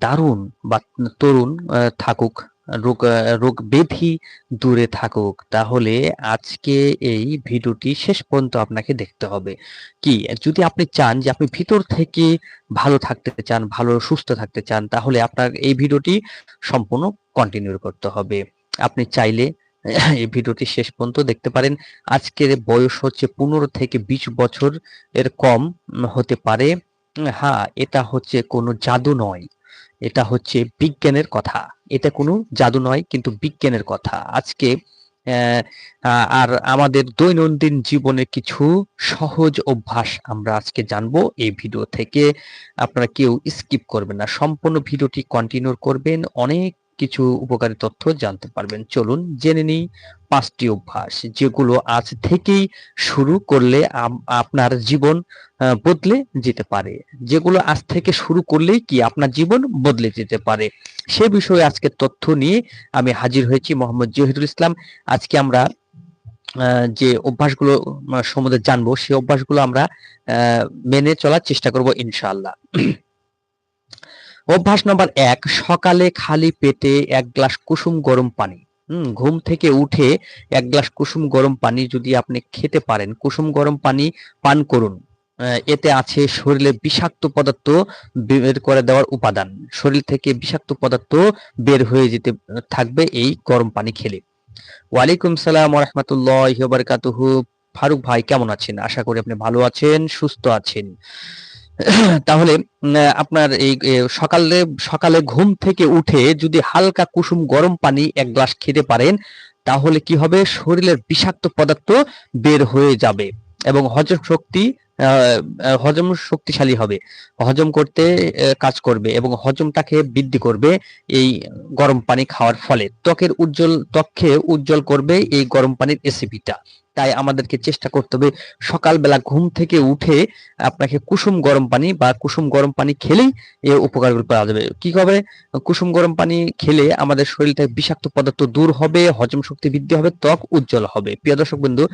দারুণ বা তরুণ থাকুক, রোগ রোগ ব্যাধি দূরে থাকুক, তাহলে আজকে এই ভিডিওটি শেষ পর্যন্ত আপনাকে দেখতে হবে। কি, যদি আপনি চান যে আপনি ভিতর থেকে ভালো থাকতে চান, ভালো সুস্থ থাকতে চান, তাহলে আপনার এই ভিডিওটি সম্পূর্ণ কন্টিনিউ করতে হবে। আপনি চাইলে এই ভিডিওটি শেষ পর্যন্ত দেখতে পারেন। আজকের বয়স হচ্ছে পনেরো থেকে বিশ বছর এর কম হতে পারে। হ্যাঁ এটা হচ্ছে কোনো জাদু নয়। এটা হচ্ছে বিজ্ঞানের কথা। এটা কোনো জাদু নয়, কিন্তু বিজ্ঞানের কথা। আজকে আর আমাদের দৈনন্দিন জীবনে কিছু সহজ অভ্যাস আমরা আজকে জানব। এই ভিডিও থেকে আপনারা কেউ স্কিপ করবেন না। সম্পূর্ণ ভিডিওটি কন্টিনিউ করবেন। অনেক কিছু উপকারী তথ্য জানতে পারবেন। চলুন জেনে নিই পাঁচটি অভ্যাস যেগুলো আজ থেকেই শুরু করলে আপনার জীবন বদলে যেতে পারে। যেগুলো আজ থেকে শুরু করলেই কি আপনার জীবন বদলে যেতে পারে? সে বিষয়ে আজকে তথ্য নিয়ে আমি হাজির হয়েছি মোহাম্মদ জহিরুল ইসলাম। আজকে আমরা যে অভ্যাসগুলো সম্বন্ধে জানব সেই অভ্যাসগুলো আমরা মেনে চলার চেষ্টা করব ইনশাআল্লাহ। অভ্যাস নম্বর এক, সকালে খালি পেটে এক গ্লাস কুসুম গরম পানি। হম, ঘুম থেকে উঠে এক গ্লাস কুসুম গরম পানি যদি আপনি খেতে পারেন, কুসুম গরম পানি পান করুন। এতে আছে শরীরে বিষাক্ত পদার্থ বের করে দেওয়ার উপাদান। শরীর থেকে বিষাক্ত পদার্থ বের হয়ে যেতে থাকবে এই গরম পানি খেলে। ওয়ালাইকুম সালাম রহমতুল্লাহ বারকাতুহু ফারুক ভাই, কেমন আছেন? আশা করি আপনি ভালো আছেন, সুস্থ আছেন। তাহলে আপনার এই সকালে সকালে ঘুম থেকে উঠে যদি হালকা কুসুম গরম পানি এক গ্লাস খেতে পারেন, তাহলে কি হবে? শরীরের বিষাক্ত পদার্থ বের হয়ে যাবে এবং হজম শক্তি হজম শক্তিশালী হবে। হজম করতে কাজ করবে এবং হজমটাকে বৃদ্ধি করবে এই গরম পানি খাওয়ার ফলে। ত্বকের উজ্জ্বল, ত্বককে উজ্জ্বল করবে এই গরম পানির রেসিপিটা। তাই আমাদেরকে চেষ্টা করতে হবে সকালবেলা ঘুম থেকে উঠে আপনাকে কুসুম গরম পানি বা কুসুম গরম পানি খেলেই এর উপকারগুলো পাওয়া যাবে। কি হবে? কুসুম গরম পানি খেলে আমাদের শরীর থেকে বিষাক্ত পদার্থ দূর হবে, হজম শক্তি বৃদ্ধি হবে, ত্বক উজ্জ্বল হবে। প্রিয় দর্শক বন্ধু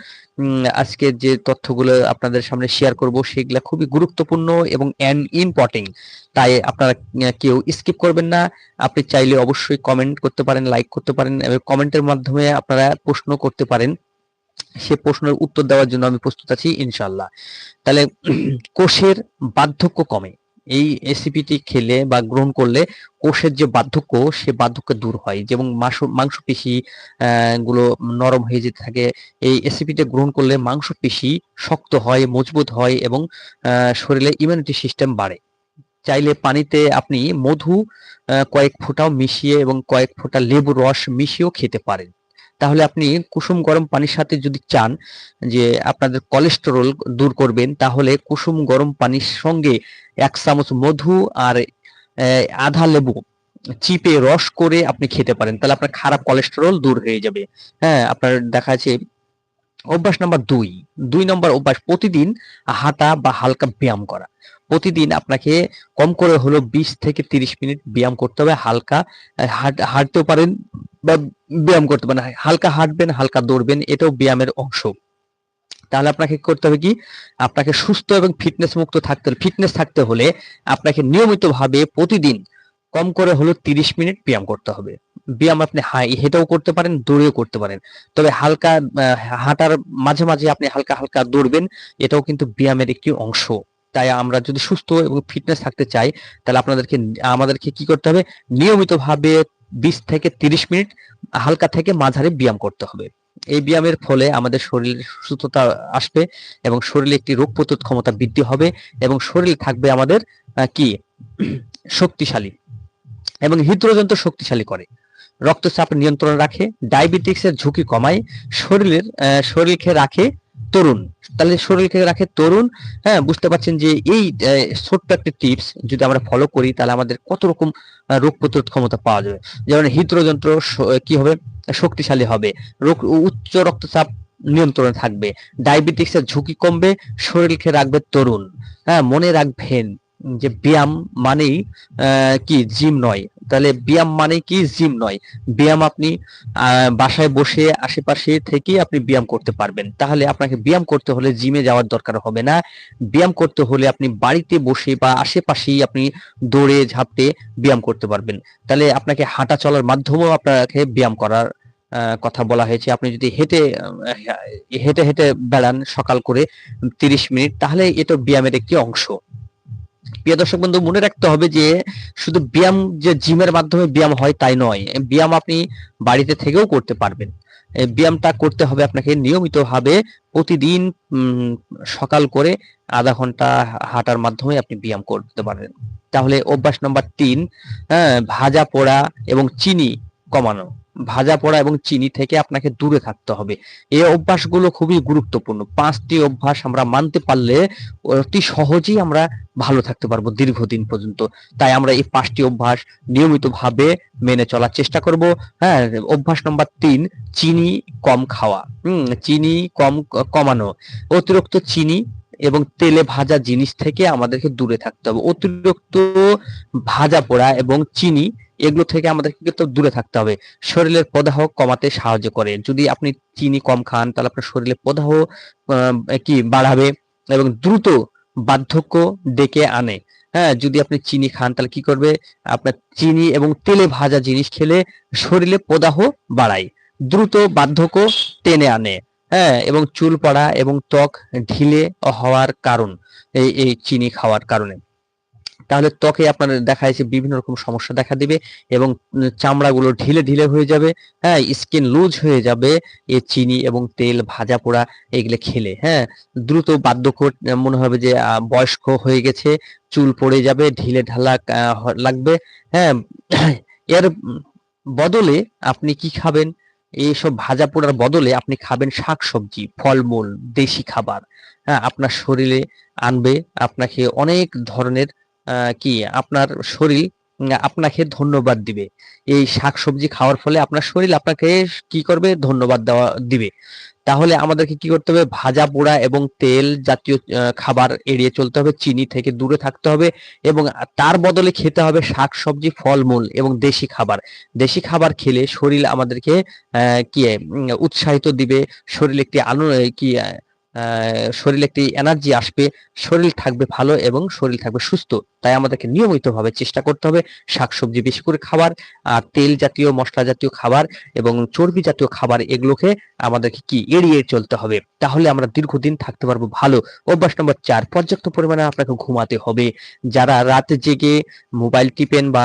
আজকে যে তথ্যগুলো আপনাদের সামনে শেয়ার করব সেগুলো খুবই গুরুত্বপূর্ণ এবং অ্যান্ড ইম্পর্টেন্ট তাই আপনারা কেউ স্কিপ করবেন না। আপনি চাইলে অবশ্যই কমেন্ট করতে পারেন লাইক করতে পারেন কমেন্টের মাধ্যমে আপনারা প্রশ্ন করতে পারেন। সে প্রশ্নের উত্তর দেওয়ার জন্য আমি প্রস্তুত আছি ইনশাল্লাহ তাহলে কোষের বার্ধক্য কমে। এই এসিপিটি খেলে বা গ্রহণ করলে কোষের যে বার্ধক্য, সে বার্ধক্য দূর হয়। যেমন মাংসপেশি গুলো নরম হয়ে যেতে থাকে। এই এসিপিটি গ্রহণ করলে মাংসপেশি শক্ত হয়, মজবুত হয় এবং শরীরে ইমিউনিটি সিস্টেম বাড়ে। চাইলে পানিতে আপনি মধু কয়েক ফোঁটাও মিশিয়ে এবং কয়েক ফোঁটা লেবু রস মিশিয়েও খেতে পারেন। তাহলে আপনি কুসুম গরম পানির সাথে যদি চান যে আপনাদের কোলেস্টেরল দূর করবেন, তাহলে কুসুম গরম পানির সঙ্গে এক চামচ মধু আর আধা লেবু চিপে রস করে আপনি খেতে পারেন। তাহলে আপনার খারাপ কোলেস্টেরল দূর হয়ে যাবে। হ্যাঁ আপনার দেখা যাচ্ছে অভ্যাস নাম্বার দুই। দুই নম্বর অভ্যাস, প্রতিদিন হাঁটা বা হালকা ব্যায়াম করা। প্রতিদিন আপনাকে কম করে হলো বিশ থেকে তিরিশ মিনিট ব্যায়াম করতে হবে। হালকা হাঁটতেও পারেন বা ব্যায়াম করতে পারেন। হালকা হাঁটবেন, হালকা দৌড়বেন, এটাও ব্যায়ামের অংশ। তাহলে আপনাকে করতে হবে কি? আপনাকে সুস্থ এবং ফিটনেস মুক্ত থাকতে হলে, ফিটনেস থাকতে হলে আপনাকে নিয়মিতভাবে প্রতিদিন কম করে হলো তিরিশ মিনিট ব্যায়াম করতে হবে। ব্যায়াম আপনি হাই, হেঁটেও করতে পারেন, দৌড়েও করতে পারেন। তবে হালকা হাঁটার মাঝে মাঝে আপনি হালকা হালকা দৌড়বেন, এটাও কিন্তু ব্যায়ামের একটি অংশ। তাই আমরা যদি সুস্থ এবং ফিটনেস থাকতে চাই, তাহলে আপনাদেরকে, আমাদেরকে কি করতে হবে? নিয়মিতভাবে বিশ থেকে তিরিশ মিনিট হালকা থেকে মাঝারি ব্যায়াম করতে হবে। এই ব্যায়ামের ফলে আমাদের শরীরের সুস্থতা আসবে এবং শরীরে একটি রোগ প্রতিরোধ ক্ষমতা বৃদ্ধি হবে এবং শরীর থাকবে আমাদের কি? শক্তিশালী এবং হৃদযন্ত্র শক্তিশালী করে। রক্তচাপ নিয়ন্ত্রণ রাখে, ডায়াবেটিক্সের ঝুঁকি কমায়, শরীরের শরীরকে রাখে তরুণ। তাহলে শরীরকে রাখে তরুণ হ্যাঁ বুঝতে পারছেন যে এই ছোট্ট একটা টিপস যদি আমরা ফলো করি, তাহলে আমাদের কত রকম রোগ প্রতিরোধ ক্ষমতা পাওয়া যাবে। যেমন হৃদযন্ত্র কি হবে? শক্তিশালী হবে। রোগ উচ্চ রক্তচাপ নিয়ন্ত্রণে থাকবে। ডায়াবেটিক্সের ঝুঁকি কমবে। শরীর শরীরকে রাখবে তরুণ। হ্যাঁ মনে রাখবেন। যে ব্যায়াম মানেই কি জিম নয়। তাহলে ব্যায়াম মানে কি জিম নয়? ব্যায়াম আপনি বাসায় বসে আশেপাশে থেকে আপনি ব্যায়াম করতে পারবেন। তাহলে আপনাকে ব্যায়াম করতে হলে জিমে যাওয়ার দরকার হবে না। ব্যায়াম করতে হলে আপনি বাড়িতে বসে বা আশেপাশেই আপনি দৌড়ে ঝাঁপতে ব্যায়াম করতে পারবেন। তাহলে আপনাকে হাঁটা চলার মাধ্যমেও আপনাকে ব্যায়াম করার কথা বলা হয়েছে। আপনি যদি হেঁটে হেঁটে হেঁটে বেড়ান সকাল করে তিরিশ মিনিট, তাহলে এটা ব্যায়ামের একটি অংশ। প্রিয় দর্শক বন্ধু, মনে রাখতে হবে যে শুধু ব্যায়াম যে জিমের মাধ্যমে ব্যায়াম হয় তাই নয়, ব্যায়াম আপনি বাড়িতে থেকেও করতে পারবেন। ব্যায়ামটা করতে হবে আপনাকে নিয়মিতভাবে প্রতিদিন সকাল করে আধা ঘণ্টা হাঁটার মাধ্যমে আপনি ব্যায়াম করতে পারেন তাহলে অভ্যাস নাম্বার তিন হ্যাঁ ভাজা পোড়া এবং চিনি কমানো। ভাজা পোড়া এবং চিনি থেকে আপনাকে দূরে থাকতে হবে। এই অভ্যাসগুলো খুবই গুরুত্বপূর্ণ। পাঁচটি অভ্যাস আমরা মানতে পারলে অতি সহজেই আমরা ভালো থাকতে পারব দীর্ঘদিন পর্যন্ত। তাই আমরা এই পাঁচটি অভ্যাস নিয়মিতভাবে মেনে চলার চেষ্টা করব। হ্যাঁ অভ্যাস নম্বর তিন, চিনি কম খাওয়া। হুম, চিনি কম, কমানো। অতিরিক্ত চিনি এবং তেলে ভাজা জিনিস থেকে আমাদেরকে দূরে থাকতে হবে। অতিরিক্ত ভাজা পোড়া এবং চিনি, এগুলো থেকে আমাদেরকে কিন্তু দূরে থাকতে হবে। শরীরের প্রদাহ কমাতে সাহায্য করে। যদি আপনি চিনি কম খান, তাহলে আপনার শরীরের প্রদাহ কি বাড়াবে এবং দ্রুত বার্ধক্য ডেকে আনে। হ্যাঁ যদি আপনি চিনি খান, তাহলে কি করবে? আপনার চিনি এবং তেলে ভাজা জিনিস খেলে শরীরে প্রদাহ বাড়ায়। দ্রুত বার্ধক্য টেনে আনে। হ্যাঁ এবং চুল পড়া এবং ত্বক ঢিলে হওয়ার কারণ এই এই চিনি খাওয়ার কারণে। তাহলে ত্বকে আপনার দেখা যাচ্ছে বিভিন্ন রকম সমস্যা দেখা দিবে এবং চামড়াগুলো ঢিলে ঢিলে হয়ে যাবে হ্যাঁ স্কিন লুজ হয়ে যাবে এই চিনি এবং তেল ভাজা পোড়া এগুলো খেলে হ্যাঁ। দ্রুত আহ, মনে হবে যে বয়স্ক হয়ে গেছে চুল পড়ে যাবে ঢিলে ঢালা লাগবে হ্যাঁ। এর বদলে আপনি কি খাবেন? এইসব ভাজা পোড়ার বদলে আপনি খাবেন শাকসবজি, ফলমূল, দেশি খাবার। হ্যাঁ আপনার শরীরে আনবে, আপনাকে অনেক ধরনের কি, আপনার শরীর আপনাকে ধন্যবাদ দিবে। এই শাকসবজি খাওয়ার ফলে আপনার শরীর আপনাকে কি করবে? ধন্যবাদ দেওয়া, দিবে। তাহলে আমাদেরকে কি করতে হবে? ভাজা পোড়া এবং তেল জাতীয় খাবার এড়িয়ে চলতে হবে, চিনি থেকে দূরে থাকতে হবে এবং তার বদলে খেতে হবে শাকসবজি, ফলমূল এবং দেশি খাবার। দেশি খাবার খেলে শরীর আমাদেরকে কি, উৎসাহিত দিবে। শরীর একটি আলো কি শরীরে একটি এনার্জি আসবে, শরীর থাকবে ভালো এবং শরীর থাকবে সুস্থ। তাই আমাদেরকে নিয়মিতভাবে চেষ্টা করতে হবে শাকসবজি, বেশি করে খাবার আর তেল জাতীয়, মশলা জাতীয় খাবার এবং চর্বি জাতীয় খাবার এগুলোকে আমাদেরকে কি এড়িয়ে চলতে হবে। তাহলে আমরা দীর্ঘদিন থাকতে পারব ভালো। অভ্যাস নম্বর চার, পর্যাপ্ত পরিমাণে আপনাকে ঘুমাতে হবে। যারা রাতে জেগে মোবাইল টিপেন বা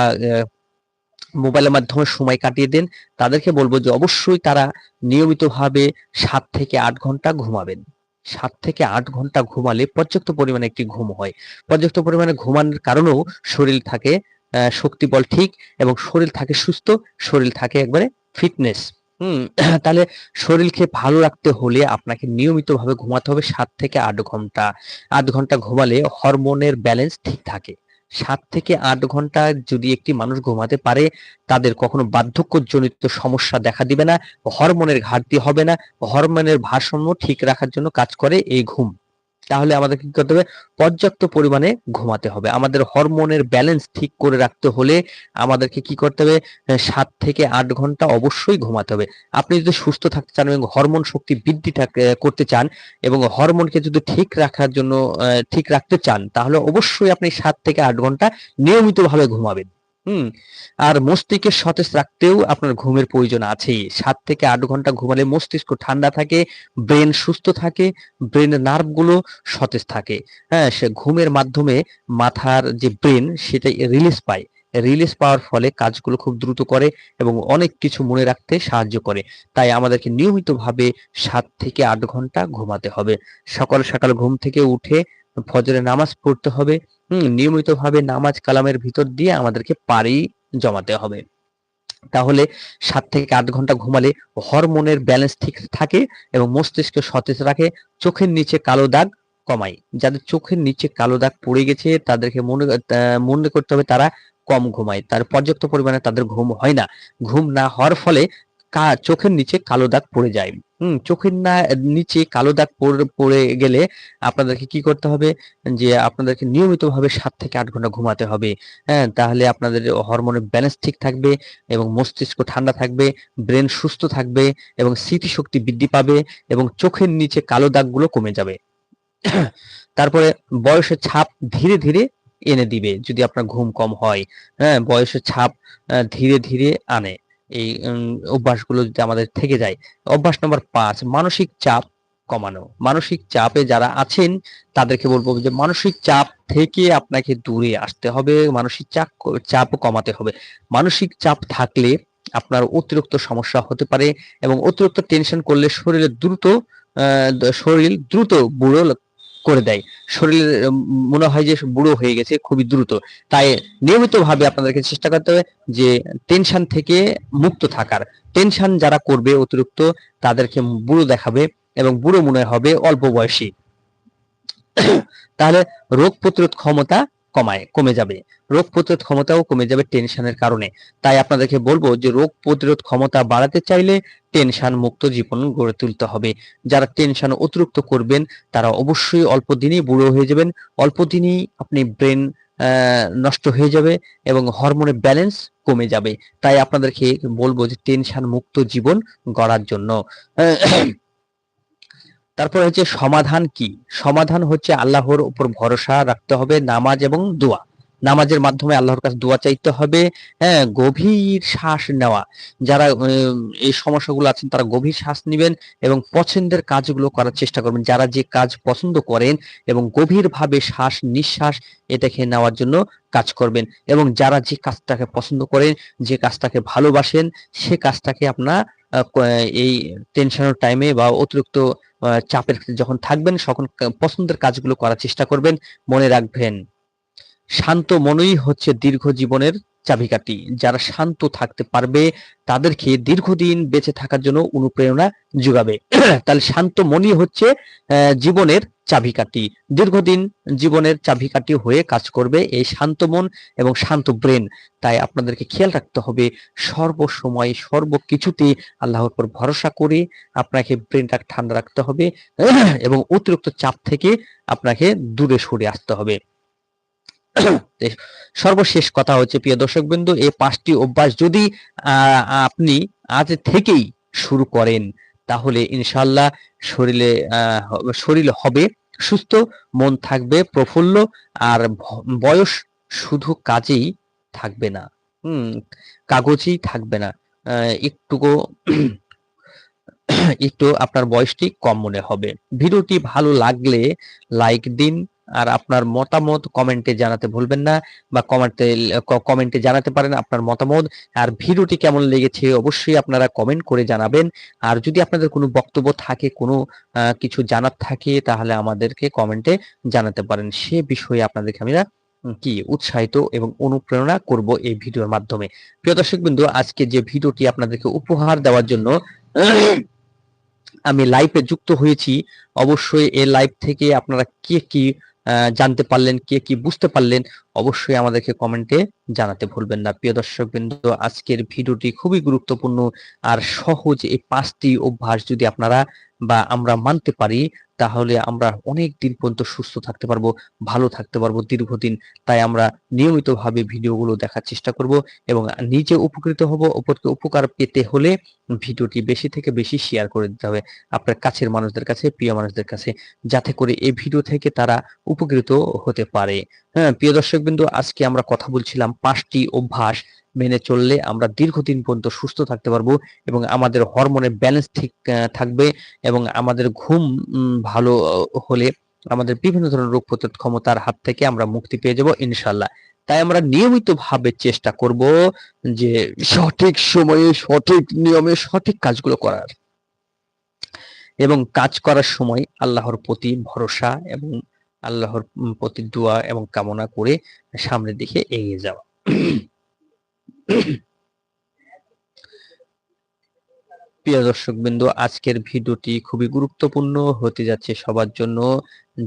মোবাইলের মাধ্যমে সময় কাটিয়ে দেন, তাদেরকে বলব যে অবশ্যই তারা নিয়মিতভাবে সাত থেকে আট ঘণ্টা ঘুমাবেন। সাত থেকে আট ঘণ্টা ঘুমালে পর্যাপ্ত পরিমাণে একটি ঘুম হয়। পর্যাপ্ত পরিমাণে ঘুমানোর কারণেও শরীর থাকে শক্তি বল ঠিক এবং শরীর থাকে সুস্থ, শরীর থাকে একবারে ফিটনেস। হুম, তাহলে শরীরকে ভালো রাখতে হলে আপনাকে নিয়মিতভাবে ঘুমাতে হবে সাত থেকে আট ঘণ্টা। আট ঘণ্টা ঘুমালে হরমোনের ব্যালেন্স ঠিক থাকে। সাত থেকে আট ঘণ্টা যদি একটি মানুষ ঘুমাতে পারে, তাদের কখনো বার্ধক্যজনিত সমস্যা দেখা দিবে না, হরমোনের ঘাটতি হবে না, হরমোনের ভারসাম্য ঠিক রাখার জন্য কাজ করে এই ঘুম। তাহলে আমাদের কি করতে হবে? পর্যাপ্ত পরিমাণে ঘুমাতে হবে। আমাদের হরমোনের ব্যালেন্স ঠিক করে রাখতে হলে আমাদেরকে কি করতে হবে? সাত থেকে আট ঘণ্টা অবশ্যই ঘুমাতে হবে। আপনি যদি সুস্থ থাকতে চান এবং হরমোন শক্তি বৃদ্ধি করতে চান এবং হরমোনকে যদি ঠিক রাখার জন্য ঠিক রাখতে চান, তাহলে অবশ্যই আপনি সাত থেকে আট ঘণ্টা নিয়মিতভাবে ঘুমাবেন। হুম, আর মস্তিষ্কে সতেজ রাখতেও আপনার ঘুমের প্রয়োজন আছেই। সাত থেকে আট ঘণ্টা ঘুমালে মস্তিষ্ক ঠান্ডা থাকে, ব্রেন সুস্থ থাকে, ব্রেনের নার্ভগুলো সতেজ থাকে। হ্যাঁ সে ঘুমের মাধ্যমে মাথার যে ব্রেন, সেটা রিলিজ পায়। রিলিজ পাওয়ার ফলে কাজগুলো খুব দ্রুত করে এবং অনেক কিছু মনে রাখতে সাহায্য করে। তাই আমাদেরকে নিয়মিতভাবে সাত থেকে আট ঘণ্টা ঘুমাতে হবে। সকাল সকাল ঘুম থেকে উঠে ফজরের নামাজ পড়তে হবে। হুম, নিয়মিতভাবে নামাজ কালামের ভিতর দিয়ে আমাদেরকে পারি জমাতে হবে। তাহলে সাত থেকে আট ঘণ্টা ঘুমালে হরমোনের ব্যালেন্স ঠিক থাকে এবং মস্তিষ্ক সতেজ রাখে, চোখের নিচে কালো দাগ কমায়। যাদের চোখের নিচে কালো দাগ পড়ে গেছে, তাদেরকে মনে মনে করতে হবে তারা কম ঘুমায়। তার পর্যাপ্ত পরিমাণে তাদের ঘুম হয় না। ঘুম না হওয়ার ফলে চোখের নিচে কালো দাগ পড়ে যায়। হুম, চোখের না, নিচে কালো দাগ পড়ে গেলে আপনাদেরকে কি করতে হবে? যে আপনাদেরকে নিয়মিতভাবে সাত থেকে আট ঘণ্টা ঘুমাতে হবে। হ্যাঁ তাহলে আপনাদের হরমোনের ব্যালেন্স ঠিক থাকবে এবং মস্তিষ্ক ঠান্ডা থাকবে ব্রেন সুস্থ থাকবে এবং স্মৃতিশক্তি বৃদ্ধি পাবে এবং চোখের নিচে কালো দাগগুলো কমে যাবে। তারপরে বয়সের ছাপ ধীরে ধীরে এনে দিবে যদি আপনার ঘুম কম হয়। হ্যাঁ বয়সের ছাপ ধীরে ধীরে আনে। এই অভ্যাসগুলো যদি আমাদের থেকে যায়। অভ্যাস নম্বর পাঁচ, মানসিক চাপ কমানো। মানসিক চাপে যারা আছেন, তাদেরকে বলব যে মানসিক চাপ থেকে আপনাকে দূরে আসতে হবে। মানসিক চাপ চাপ কমাতে হবে। মানসিক চাপ থাকলে আপনার অতিরিক্ত সমস্যা হতে পারে এবং অতিরিক্ত টেনশন করলে শরীরে দ্রুত শরীর দ্রুত বুড়ো করে দেয়। শরীর মনে হয় যে বুড়ো হয়ে গেছে, খুবই দ্রুত। তাই নিয়মিতভাবে আপনাদেরকে চেষ্টা করতে হবে যে টেনশন থেকে মুক্ত থাকার। টেনশন যারা করবে অতিরিক্ত, তাদেরকে বুড়ো দেখাবে এবং বুড়ো মনে হবে অল্প বয়সী। তাহলে রোগ প্রতিরোধ ক্ষমতা কমায়, কমে যাবে। রোগ প্রতিরোধ ক্ষমতাও কমে যাবে টেনশনের কারণে। তাই আপনাদেরকে বলব যে, রোগ প্রতিরোধ ক্ষমতা বাড়াতে চাইলে টেনশন মুক্ত জীবন গড়ে তুলতে হবে। যারা টেনশন অতিরিক্ত করবেন, তারা অবশ্যই অল্প দিনেই বুড়ো হয়ে যাবেন। অল্প দিনেই আপনি ব্রেন নষ্ট হয়ে যাবে এবং হরমোনের ব্যালেন্স কমে যাবে। তাই আপনাদেরকে বলব যে, টেনশন মুক্ত জীবন গড়ার জন্য। তারপর হচ্ছে সমাধান কি? সমাধান হচ্ছে আল্লাহর উপর ভরসা রাখতে হবে নামাজ এবং দোয়া। নামাজের মাধ্যমে আল্লাহর কাছে দোয়া চাইতে হবে হ্যাঁ গভীর শ্বাস নেওয়া। যারা এই সমস্যাগুলো আছেন, তারা গভীর শ্বাস নেবেন এবং পছন্দের কাজগুলো করার চেষ্টা করবেন। যারা যে কাজ পছন্দ করেন এবং গভীরভাবে শ্বাস নিঃশ্বাস এটাকে নেওয়ার জন্য কাজ করবেন। এবং যারা যে কাজটাকে পছন্দ করেন, যে কাজটাকে ভালোবাসেন, সে কাজটাকে আপনার এই টেনশনের টাইমে বা অতিরিক্ত চাপের যখন থাকবেন তখন পছন্দের কাজগুলো করার চেষ্টা করবেন, মনে রাখবেন। শান্ত মনই হচ্ছে দীর্ঘ জীবনের চাবিকাঠি। যারা শান্ত থাকতে পারবে, তাদেরকে দীর্ঘদিন বেঁচে থাকার জন্য অনুপ্রেরণা যোগাবে। তাহলে শান্ত মনই হচ্ছে জীবনের চাবিকাঠি। দীর্ঘদিন জীবনের চাবিকাঠি হয়ে কাজ করবে এই শান্ত মন এবং শান্ত ব্রেন। তাই আপনাদেরকে খেয়াল রাখতে হবে, সর্বসময় সর্বকিছুতে আল্লাহর উপর ভরসা করে আপনাকে ব্রেনটা ঠান্ডা রাখতে হবে, এবং অতিরিক্ত চাপ থেকে আপনাকে দূরে সরে আসতে হবে। সর্বশেষ কথা হচ্ছে, প্রিয় দর্শক বিন্দু এই পাঁচটি অভ্যাস যদি আপনি আজ থেকেই শুরু করেন, তাহলে ইনশাল্লাহ শরীরে শরীর হবে সুস্থ, মন থাকবে প্রফুল্ল, আর বয়স শুধু কাজেই থাকবে না, হুম, কাগজেই থাকবে না একটুকু, একটু আপনার বয়সটি কম মনে হবে। ভিডিওটি ভালো লাগলে লাইক দিন আর আপনার মতামত কমেন্টে জানাতে ভুলবেন না বা কমেন্টে কমেন্টে জানাতে পারেন আপনার মতামত আর ভিডিওটি কেমন লেগেছে অবশ্যই আপনারা কমেন্ট করে জানাবেন। আর যদি আপনাদের কোনো বক্তব্য থাকে কোনো কিছু জানার থাকে তাহলে আমাদেরকে কমেন্টে জানাতে পারেন। সে বিষয়ে আপনাদেরকে আমি উম, কি উৎসাহিত এবং অনুপ্রেরণা করব এই ভিডিওর মাধ্যমে। প্রিয় দর্শক বিন্দু আজকে যে ভিডিওটি আপনাদেরকে উপহার দেওয়ার জন্য আমি লাইভে যুক্ত হয়েছি। অবশ্যই এই লাইভ থেকে আপনারা কে কি জানতে পারলেন, কে কি বুঝতে পারলেন, অবশ্যই আমাদেরকে কমেন্টে জানাতে ভুলবেন না। প্রিয় দর্শক বিন্দু, আজকের ভিডিওটি খুবই গুরুত্বপূর্ণ আর সহজ এই পাঁচটি অভ্যাস যদি আপনারা বা আমরা মানতে পারি তাহলে আমরা অনেক দিন পর্যন্ত সুস্থ থাকতে পারব, ভালো থাকতে পারব দীর্ঘদিন। তাই আমরা নিয়মিতভাবে ভিডিওগুলো দেখার চেষ্টা করব এবং নিজে উপকৃত হব, অপরকে উপকার পেতে হলে ভিডিওটি বেশি থেকে বেশি শেয়ার করে দিতে হবে আপনার কাছের মানুষদের কাছে, প্রিয় মানুষদের কাছে, যাতে করে এই ভিডিও থেকে তারা উপকৃত হতে পারে। হ্যাঁ প্রিয় দর্শক বিন্দু আজকে আমরা কথা বলছিলাম পাঁচটি অভ্যাস মেনে চললে আমরা দীর্ঘদিন পর্যন্ত সুস্থ থাকতে পারব এবং আমাদের হরমোনের ব্যালেন্স ঠিক থাকবে এবং আমাদের ঘুম ভালো হলে আমাদের বিভিন্ন ধরনের রোগ প্রতিরোধ ক্ষমতার হাত থেকে আমরা মুক্তি পেয়ে যাব ইনশাল্লাহ তাই আমরা নিয়মিত ভাবে চেষ্টা করব যে সঠিক সময়ে, সঠিক নিয়মে সঠিক কাজগুলো করার। এবং কাজ করার সময় আল্লাহর প্রতি ভরসা এবং আল্লাহর প্রতি দোয়া এবং কামনা করে সামনের দিকে এগিয়ে যাওয়া। প্রিয় দর্শক বিন্দু আজকের ভিডিওটি খুবই গুরুত্বপূর্ণ হতে যাচ্ছে সবার জন্য।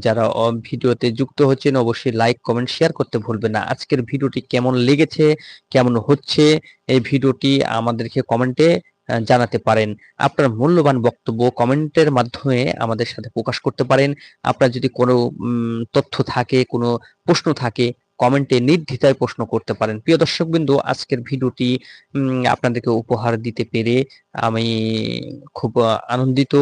যারা ভিডিওতে যুক্ত হচ্ছেন, অবশ্যই লাইক কমেন্ট শেয়ার করতে ভুলবেন না। আজকের ভিডিওটি কেমন লেগেছে, কেমন হচ্ছে, এই ভিডিওটি আমাদেরকে কমেন্টে জানাতে পারেন। আপনার মূল্যবান বক্তব্য কমেন্টের মাধ্যমে আমাদের সাথে প্রকাশ করতে পারেন। আপনার যদি কোনো তথ্য থাকে, কোনো প্রশ্ন থাকে কমেন্টে নির্দ্বিধায় প্রশ্ন করতে পারেন। প্রিয় দর্শক বিন্দু আজকের ভিডিওটি আপনাদেরকে উপহার দিতে পেরে আমি খুব আনন্দিত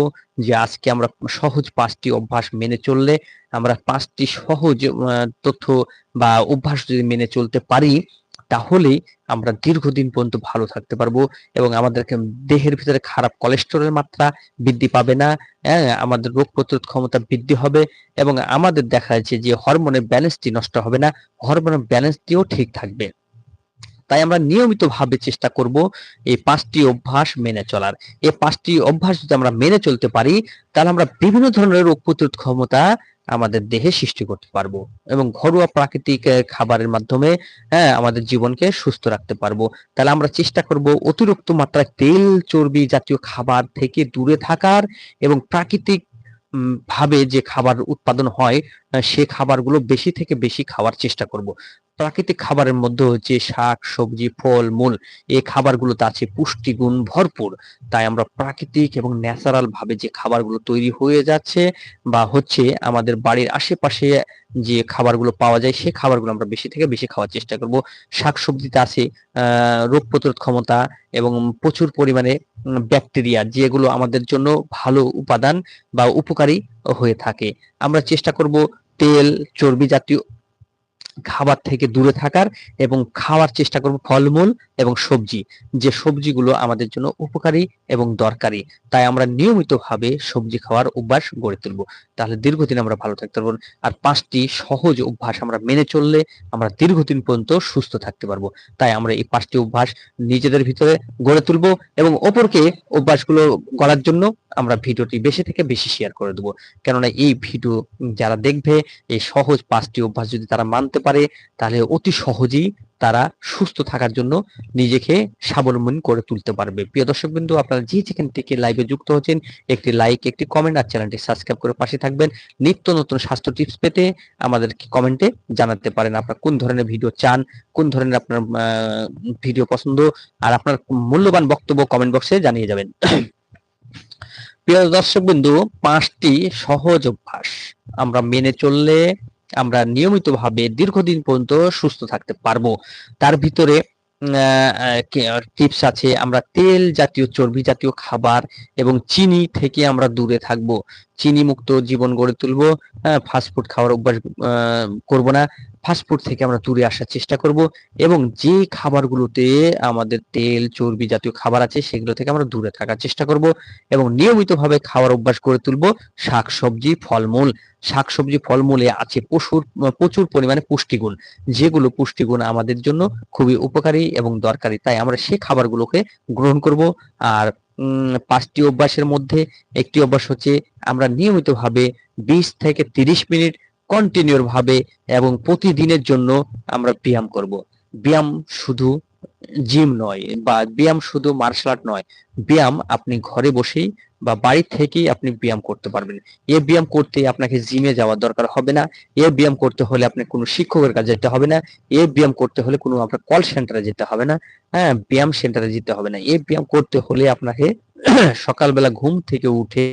যে আজকে আমরা সহজ পাঁচটি অভ্যাস মেনে চললে, আমরা পাঁচটি সহজ তথ্য বা অভ্যাস যদি মেনে চলতে পারি তাহলে আমরা দীর্ঘদিন পর্যন্ত ভালো থাকতে পারব এবং আমাদেরকে দেহের ভিতরে খারাপ কোলেস্টেরলের মাত্রা বৃদ্ধি পাবে না হ্যাঁ আমাদের রোগ প্রতিরোধ ক্ষমতা বৃদ্ধি হবে এবং আমাদের দেখা যাচ্ছে যে হরমোনের ব্যালেন্সটি নষ্ট হবে না হরমোনের ব্যালেন্সটিও ঠিক থাকবে। তাই আমরা নিয়মিতভাবে চেষ্টা করব এই পাঁচটি অভ্যাস মেনে চলার। এই পাঁচটি অভ্যাস যদি আমরা মেনে চলতে পারি, তাহলে আমরা বিভিন্ন ধরনের রোগ প্রতিরোধ ক্ষমতা আমাদের দেহে সৃষ্টি করতে পারব এবং ঘরোয়া প্রাকৃতিক খাবারের মাধ্যমে হ্যাঁ আমাদের জীবনকে সুস্থ রাখতে পারব। তাহলে আমরা চেষ্টা করব অতিরিক্ত মাত্রায় তেল, চর্বি জাতীয় খাবার থেকে দূরে থাকার এবং প্রাকৃতিক ভাবে যে খাবার উৎপাদন হয় সে খাবারগুলো বেশি থেকে বেশি খাওয়ার চেষ্টা করব। প্রাকৃতিক খাবারের মধ্যে হচ্ছে শাক, সবজি, ফল, মূল, এই খাবারগুলোতে আছে পুষ্টিগুণ ভরপুর। তাই আমরা প্রাকৃতিক এবং ন্যাচারাল ভাবে যে খাবারগুলো তৈরি হয়ে যাচ্ছে বা হচ্ছে আমাদের বাড়ির আশেপাশে যে খাবারগুলো পাওয়া যায় সেই খাবারগুলো আমরা বেশি থেকে বেশি খাওয়ার চেষ্টা করব। শাক সবজিতে আছে রোগ প্রতিরোধ ক্ষমতা এবং প্রচুর পরিমাণে ব্যাকটেরিয়া যেগুলো আমাদের জন্য ভালো উপাদান বা উপকারী হয়ে থাকে। আমরা চেষ্টা করব তেল, চর্বি জাতীয় খাবার থেকে দূরে থাকার এবং খাওয়ার চেষ্টা করব ফলমূল এবং সবজি। যে সবজিগুলো আমাদের জন্য উপকারী এবং দরকারি, তাই আমরা নিয়মিতভাবে সবজি খাওয়ার অভ্যাস গড়ে তুলব। তাহলে দীর্ঘদিন আমরা ভালো থাকতে পারব আর পাঁচটি সহজ অভ্যাস আমরা মেনে চললে আমরা দীর্ঘদিন পর্যন্ত সুস্থ থাকতে পারব। তাই আমরা এই পাঁচটি অভ্যাস নিজেদের ভিতরে গড়ে তুলব এবং অপরকে অভ্যাসগুলো করার জন্য আমরা ভিডিওটি বেশি থেকে বেশি শেয়ার করে দেবো। কেননা এই ভিডিও যারা দেখবে, এই সহজ পাঁচটি অভ্যাস যদি তারা মানতে পারে, তাহলে অতি সহজেই তারা সুস্থ থাকার জন্য নিজেকে স্বাবলম্বন করে তুলতে পারবে। প্রিয় দর্শক বিন্দু, আপনারা যে যেখান থেকে লাইভে যুক্ত হচ্ছেন, একটি লাইক একটি কমেন্ট আর চ্যানেলটি সাবস্ক্রাইব করে পাশে থাকবেন। নিত্য নতুন স্বাস্থ্য টিপস পেতে আমাদেরকে কমেন্টে জানাতে পারেন আপনার কোন ধরনের ভিডিও চান, কোন ধরনের আপনার ভিডিও পছন্দ, আর আপনার মূল্যবান বক্তব্য কমেন্ট বক্সে জানিয়ে যাবেন। প্রিয় দর্শক বিন্দু, পাঁচটি সহজ অভ্যাস। আমরা মেনে চললে আমরা নিয়মিতভাবে দীর্ঘদিন পর্যন্ত সুস্থ থাকতে পারব। তার ভিতরে টিপস আছে, আমরা তেল জাতীয় চর্বি জাতীয় খাবার এবং চিনি থেকে আমরা দূরে থাকব। চিনি মুক্ত জীবন গড়ে তুলবো। ফাস্টফুড খাওয়ার অভ্যাস করব না। ফাস্টফুড থেকে আমরা দূরে আসার চেষ্টা করব এবং যে খাবারগুলোতে আমাদের তেল, চর্বি জাতীয় খাবার আছে সেগুলো থেকে আমরা দূরে থাকার চেষ্টা করব এবং নিয়মিতভাবে খাওয়ার অভ্যাস করে তুলব শাক সবজি ফলমূল। শাক সবজি ফলমূলে আছে প্রচুর প্রচুর পরিমাণে পুষ্টিগুণ যেগুলো পুষ্টিগুণ আমাদের জন্য খুবই উপকারী এবং দরকারি। তাই আমরা সেই খাবারগুলোকে গ্রহণ করব আর পাঁচটি অভ্যাসের মধ্যে একটি অভ্যাস হচ্ছে আমরা নিয়মিতভাবে বিশ থেকে তিরিশ মিনিট কন্টিনিউর ভাবে এবং প্রতিদিনের জন্য আমরা ব্যায়াম করব। ব্যায়াম শুধু জিম নয় বা ব্যায়াম শুধু মার্শাল আর্ট নয়, ব্যায়াম আপনি ঘরে বসেই বা বাড়ি থেকেই আপনি ব্যায়াম করতে পারবেন। এ ব্যায়াম করতে আপনাকে জিমে যাওয়ার দরকার হবে না, এ ব্যায়াম করতে হলে আপনি কোনো শিক্ষকের কাছে যেতে হবে না, এ ব্যায়াম করতে হলে কোনো আপনার কল সেন্টারে যেতে হবে না হ্যাঁ ব্যায়াম সেন্টারে যেতে হবে না। এ ব্যায়াম করতে হলে আপনাকে সকালবেলা ঘুম থেকে উঠে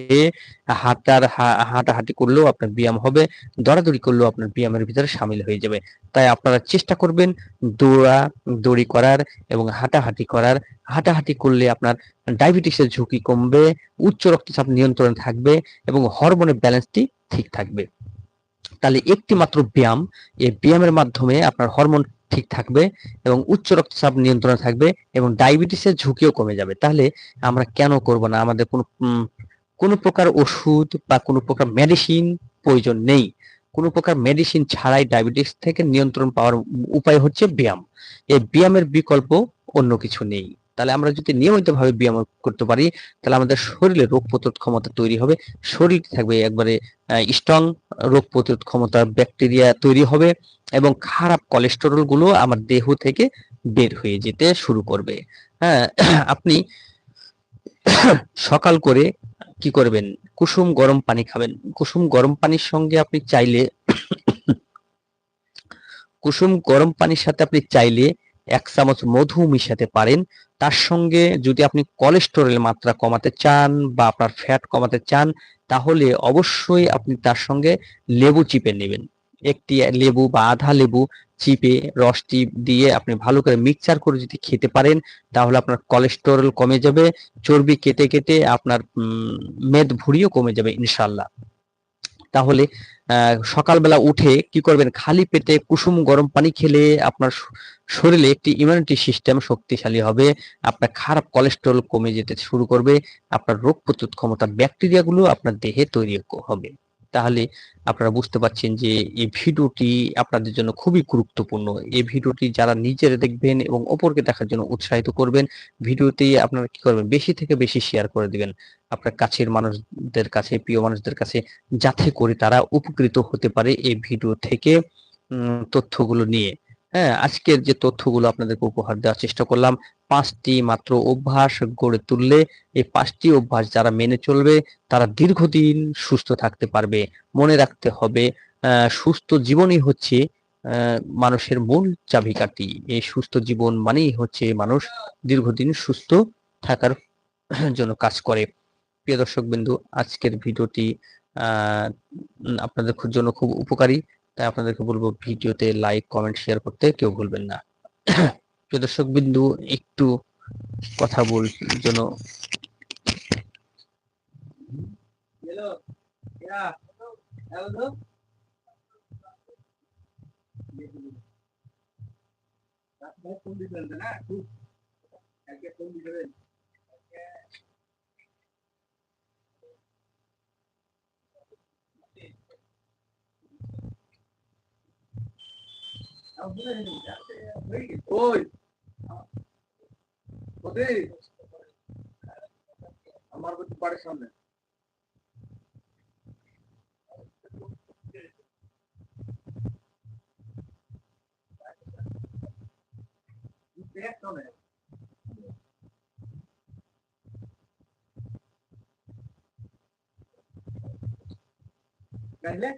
হাঁটার হাঁটাহাঁটি করলেও আপনার ব্যায়াম হবে, দৌড়াদৌড়ি করলেও আপনার ব্যায়ামের ভিতরে সামিল হয়ে যাবে। তাই আপনারা চেষ্টা করবেন দৌড়া, দৌড়ি করার এবং হাঁটাহাঁটি করার। হাঁটাহাঁটি করলে আপনার ডায়াবেটিসের ঝুঁকি কমবে, উচ্চ রক্তচাপ নিয়ন্ত্রণে থাকবে এবং হরমোনের ব্যালেন্সটি ঠিক থাকবে। তাহলে একটি মাত্র ব্যায়াম, এই ব্যায়ামের মাধ্যমে আপনার হরমোন ঠিক থাকবে এবং উচ্চ রক্তচাপ নিয়ন্ত্রণে থাকবে এবং ডায়াবেটিসের ঝুঁকিও কমে যাবে। তাহলে আমরা কেন করব না? আমাদের কোনো কোনো প্রকার ওষুধ বা কোনো প্রকার মেডিসিন প্রয়োজন নেই। কোনো প্রকার মেডিসিন ছাড়াই ডায়াবেটিস থেকে নিয়ন্ত্রণ পাওয়ার উপায় হচ্ছে ব্যায়াম। এই ব্যায়ামের বিকল্প অন্য কিছু নেই। তাহলে আমরা যদি নিয়মিতভাবে ব্যায়াম করতে পারি, তাহলে আমাদের শরীরে রোগ প্রতিরোধ ক্ষমতা তৈরি হবে শরীর থাকবে একবারে স্ট্রং রোগ প্রতিরোধ ক্ষমতা ব্যাকটেরিয়া তৈরি হবে এবং খারাপ কোলেস্টেরলগুলো আমার দেহ থেকে বের হয়ে যেতে শুরু করবে। হ্যাঁ আপনি সকাল করে কি করবেন? কুসুম গরম পানি খাবেন। কুসুম গরম পানির সঙ্গে আপনি চাইলে, কুসুম গরম পানির সাথে আপনি চাইলে এক চামচ মধু মিশাতে পারেন। তার সঙ্গে যদি আপনি কোলেস্টেরলের মাত্রা কমাতে চান বা আপনার ফ্যাট কমাতে চান, তাহলে অবশ্যই আপনি তার সঙ্গে লেবু চিপে নেবেন। একটি লেবু বা আধা লেবু চিপে রসটি দিয়ে আপনি ভালো করে মিক্সচার করে যদি খেতে পারেন, তাহলে আপনার কোলেস্টেরল কমে যাবে, চর্বি কেটে কেটে আপনার মেদ ভুঁড়িও কমে যাবে ইনশাল্লাহ তাহলে সকালবেলা উঠে কি করবেন? খালি পেটে কুসুম গরম পানি খেলে আপনার শরীরে একটি ইমিউনিটি সিস্টেম শক্তিশালী হবে, আপনার খারাপ কোলেস্ট্রল কমে যেতে শুরু করবে, আপনার রোগ প্রতিরোধ ক্ষমতা ব্যাকটেরিয়াগুলো আপনার দেহে তৈরি হবে। তাহলে আপনারা বুঝতে পারছেন যে এই ভিডিওটি আপনাদের জন্য খুবই গুরুত্বপূর্ণ। এই ভিডিওটি যারা নিজেরা দেখবেন এবং অপরকে দেখার জন্য উৎসাহিত করবেন ভিডিওতে আপনারা কি করবেন, বেশি থেকে বেশি শেয়ার করে দিবেন। আপনার কাছের মানুষদের কাছে, প্রিয় মানুষদের কাছে, যাতে করে তারা উপকৃত হতে পারে এই ভিডিও থেকে তথ্যগুলো নিয়ে। হ্যাঁ আজকের যে তথ্যগুলো আপনাদেরকে উপহার দেওয়ার চেষ্টা করলাম, পাঁচটি মাত্র অভ্যাস গড়ে তুললে এই পাঁচটি অভ্যাস যারা মেনে চলবে, তারা দীর্ঘদিন সুস্থ থাকতে পারবে। মনে রাখতে হবে সুস্থ জীবনই হচ্ছে মানুষের মূল চাবিকাঠি। এই সুস্থ জীবন মানেই হচ্ছে মানুষ দীর্ঘদিন সুস্থ থাকার জন্য কাজ করে। প্রিয় দর্শক বিন্দু আজকের ভিডিওটি আপনাদের জন্য খুব উপকারী। তাই আপনাদেরকে বলব ভিডিওতে লাইক কমেন্ট শেয়ার করতে কেউ ভুলবেন না। দর্শক বিন্দু, একটু কথা বল জন্য। ওই ওদে আমার বাড়ির সামনে দেখ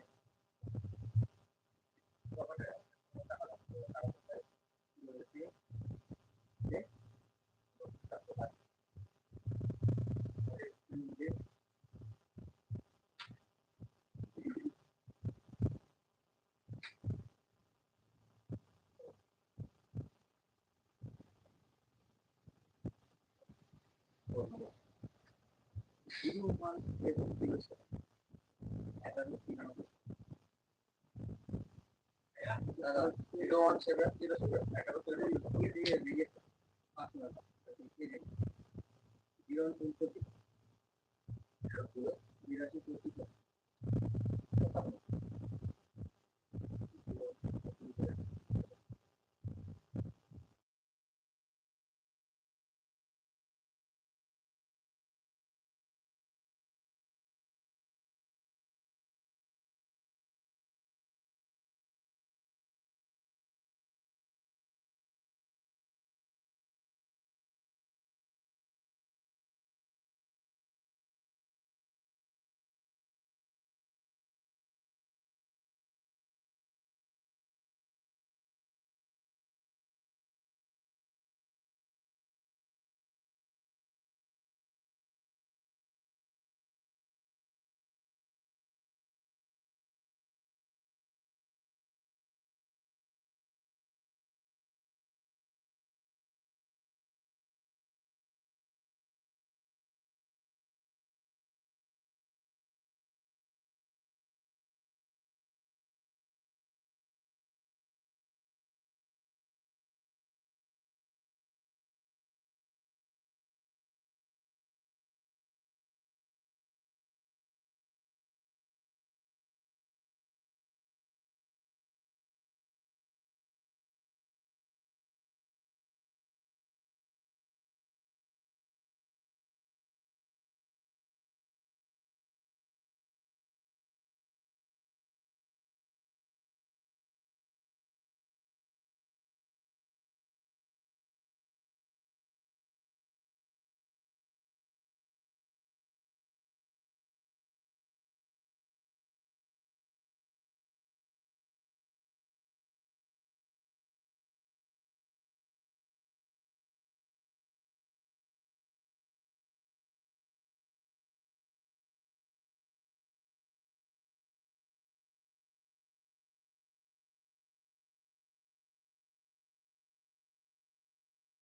human evolution. Zero one seven zero seven এগারো সেভেন দিয়ে দিয়ে পাঁচ নাম্বার জিরো ওয়ান উনপতি বিরাশি পঁচিশ